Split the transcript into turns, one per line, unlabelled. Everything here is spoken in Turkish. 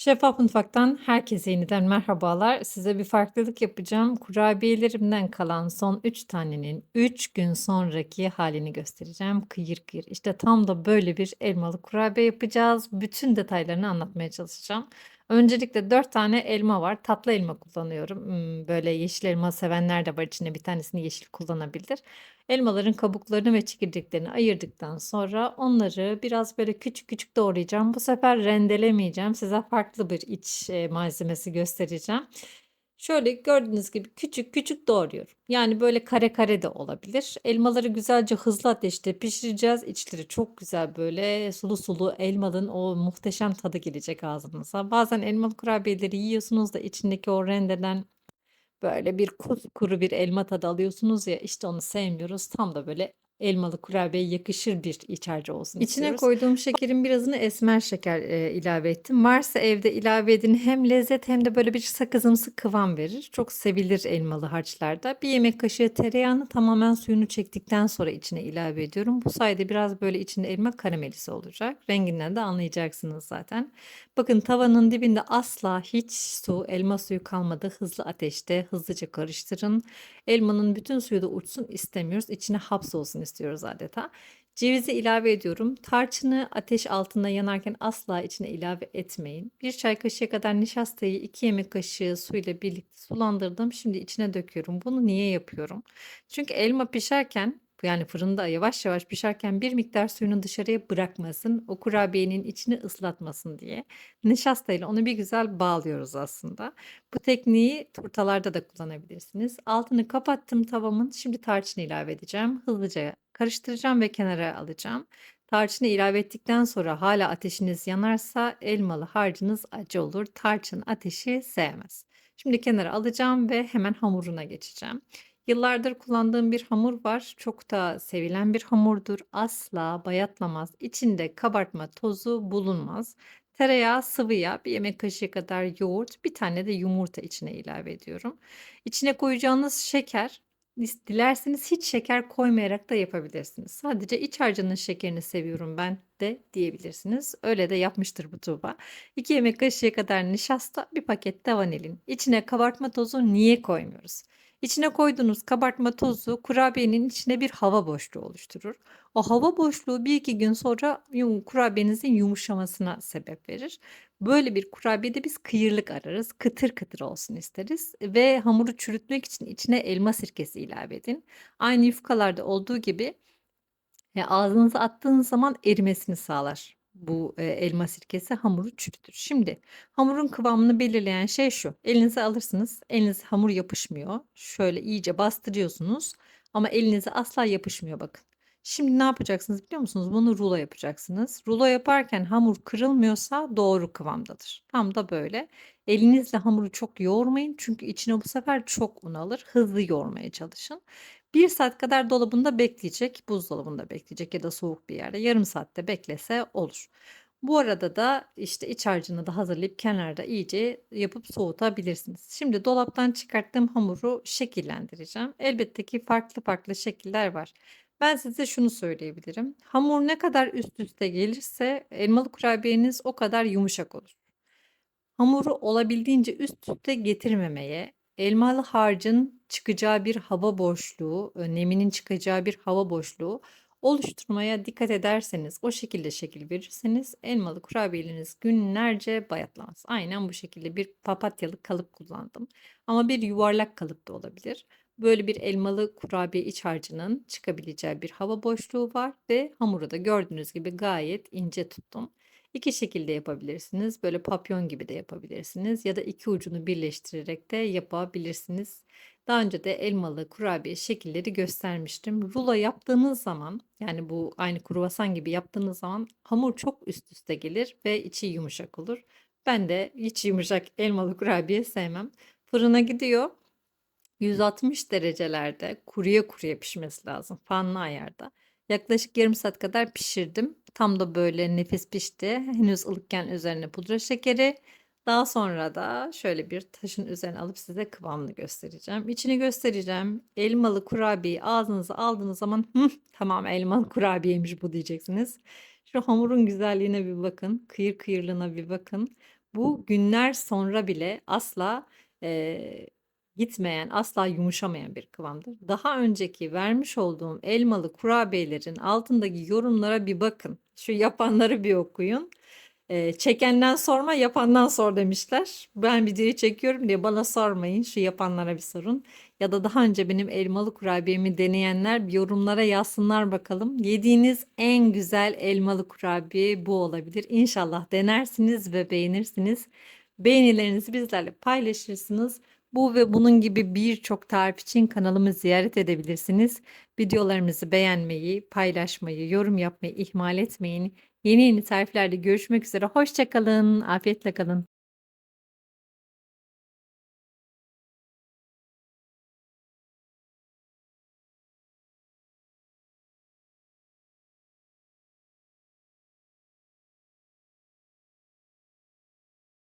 Şeffaf Mutfak'tan herkese yeniden merhabalar. Size bir farklılık yapacağım. Kurabiyelerimden kalan son 3 tanenin 3 gün sonraki halini göstereceğim. Kıyır kıyır. İşte tam da böyle bir elmalı kurabiye yapacağız. Bütün detaylarını anlatmaya çalışacağım. Öncelikle 4 tane elma var. Tatlı elma kullanıyorum. Hmm, Böyle yeşil elma sevenler de var. İçine bir tanesini yeşil kullanabilir. Elmaların kabuklarını ve çekirdeklerini ayırdıktan sonra onları biraz böyle küçük küçük doğrayacağım. Bu sefer rendelemeyeceğim. Size farklı bir iç e, malzemesi göstereceğim. Şöyle gördüğünüz gibi küçük küçük doğruyorum. Yani böyle kare kare de olabilir. Elmaları güzelce hızlı ateşte pişireceğiz. İçleri çok güzel böyle sulu sulu elmanın o muhteşem tadı gelecek ağzınıza. Bazen elmalı kurabiyeleri yiyorsunuz da içindeki o rendeden Böyle bir kupkuru bir elma tadı alıyorsunuz ya, işte onu sevmiyoruz. Tam da böyle elmalı kurabiyeye yakışır bir iç harcı olsun İçine istiyoruz. koyduğum şekerin birazını esmer şeker, eee, ilave ettim. Varsa evde ilave edin. Hem lezzet hem de böyle bir sakızımsı kıvam verir. Çok sevilir elmalı harçlarda. Bir yemek kaşığı tereyağını tamamen suyunu çektikten sonra içine ilave ediyorum. Bu sayede biraz böyle içinde elma karamelisi olacak. Renginden de anlayacaksınız zaten. Bakın tavanın dibinde asla hiç su, elma suyu kalmadı. Hızlı ateşte hızlıca karıştırın. Elmanın bütün suyu da uçsun istemiyoruz. İçine hapsolsun istiyoruz adeta. Cevizi ilave ediyorum. Tarçını ateş altında yanarken asla içine ilave etmeyin. Bir çay kaşığı kadar nişastayı 2 yemek kaşığı suyla birlikte sulandırdım. Şimdi içine döküyorum. Bunu niye yapıyorum? Çünkü elma pişerken yani fırında yavaş yavaş pişerken bir miktar suyunu dışarıya bırakmasın, o kurabiyenin içini ıslatmasın diye. Nişastayla onu bir güzel bağlıyoruz aslında. Bu tekniği turtalarda da kullanabilirsiniz. Altını kapattım tavamın. Şimdi tarçın ilave edeceğim. Hızlıca karıştıracağım ve kenara alacağım. Tarçını ilave ettikten sonra hala ateşiniz yanarsa elmalı harcınız acı olur. Tarçın ateşi sevmez. Şimdi kenara alacağım ve hemen hamuruna geçeceğim. Yıllardır kullandığım bir hamur var. Çok da sevilen bir hamurdur. Asla bayatlamaz. İçinde kabartma tozu bulunmaz. Tereyağı, sıvı yağ, bir yemek kaşığı kadar yoğurt, bir tane de yumurta içine ilave ediyorum. İçine koyacağınız şeker, dilerseniz hiç şeker koymayarak da yapabilirsiniz. Sadece iç harcının şekerini seviyorum ben de diyebilirsiniz. Öyle de yapmıştır bu Tuğba. 2 yemek kaşığı kadar nişasta, bir paket vanilin. İçine kabartma tozu niye koymuyoruz? İçine koyduğunuz kabartma tozu kurabiyenin içine bir hava boşluğu oluşturur. O hava boşluğu bir iki gün sonra kurabiyenizin yumuşamasına sebep verir. Böyle bir kurabiyede biz kıyırlık ararız. Kıtır kıtır olsun isteriz. Ve hamuru çürütmek için içine elma sirkesi ilave edin. Aynı yufkalarda olduğu gibi e, ağzınıza attığınız zaman erimesini sağlar. Bu e, elma sirkesi hamuru çürütür. Şimdi hamurun kıvamını belirleyen şey şu. Elinize alırsınız. Elinize hamur yapışmıyor. Şöyle iyice bastırıyorsunuz. Ama elinize asla yapışmıyor bakın. Şimdi ne yapacaksınız biliyor musunuz? Bunu rulo yapacaksınız. Rulo yaparken hamur kırılmıyorsa doğru kıvamdadır. Tam da böyle. Elinizle hamuru çok yoğurmayın. Çünkü içine bu sefer çok un alır. Hızlı yoğurmaya çalışın. 1 saat kadar dolabında bekleyecek, buzdolabında bekleyecek ya da soğuk bir yerde. Yarım saatte beklese olur. Bu arada da işte iç harcını da hazırlayıp kenarda iyice yapıp soğutabilirsiniz. Şimdi dolaptan çıkarttığım hamuru şekillendireceğim. Elbette ki farklı farklı şekiller var. Ben size şunu söyleyebilirim. Hamur ne kadar üst üste gelirse elmalı kurabiyeniz o kadar yumuşak olur. Hamuru olabildiğince üst üste getirmemeye, elmalı harcın çıkacağı bir hava boşluğu, e, neminin çıkacağı bir hava boşluğu oluşturmaya dikkat ederseniz, o şekilde şekil verirseniz elmalı kurabiyeleriniz günlerce bayatlamaz. Aynen bu şekilde bir papatyalı kalıp kullandım. Ama bir yuvarlak kalıp da olabilir. Böyle bir elmalı kurabiye iç harcının çıkabileceği bir hava boşluğu var ve hamuru da gördüğünüz gibi gayet ince tuttum. İki şekilde yapabilirsiniz. Böyle papyon gibi de yapabilirsiniz ya da iki ucunu birleştirerek de yapabilirsiniz. Daha önce de elmalı kurabiye şekilleri göstermiştim. Rulo yaptığınız zaman yani bu aynı kruvasan gibi yaptığınız zaman hamur çok üst üste gelir ve içi yumuşak olur. Ben de hiç yumuşak elmalı kurabiye sevmem. Fırına gidiyor. 160 derecelerde kuruya kuruya pişmesi lazım. Fanlı ayarda. Yaklaşık yarım saat kadar pişirdim. Tam da böyle nefis pişti. Henüz ılıkken üzerine pudra şekeri. Daha sonra da şöyle bir taşın üzerine alıp size kıvamını göstereceğim. İçini göstereceğim. Elmalı kurabiyeyi ağzınıza aldığınız zaman tamam elmalı kurabiyeymiş bu diyeceksiniz. Şu hamurun güzelliğine bir bakın. Kıyır kıyırlığına bir bakın. Bu günler sonra bile asla, eee, gitmeyen, asla yumuşamayan bir kıvamdır. Daha önceki vermiş olduğum elmalı kurabiyelerin altındaki yorumlara bir bakın. Şu yapanları bir okuyun. Eee, "Çekenden sorma, yapandan sor." demişler. Ben videoyu çekiyorum diye bana sormayın, şu yapanlara bir sorun. Ya da daha önce benim elmalı kurabiyemi deneyenler bir yorumlara yazsınlar bakalım. Yediğiniz en güzel elmalı kurabiye bu olabilir. İnşallah denersiniz ve beğenirsiniz. Beğenilerinizi bizlerle paylaşırsınız. Bu ve bunun gibi birçok tarif için kanalımı ziyaret edebilirsiniz. Videolarımızı beğenmeyi, paylaşmayı, yorum yapmayı ihmal etmeyin. Yeni yeni tariflerde görüşmek üzere. Hoşça kalın, afiyetle kalın.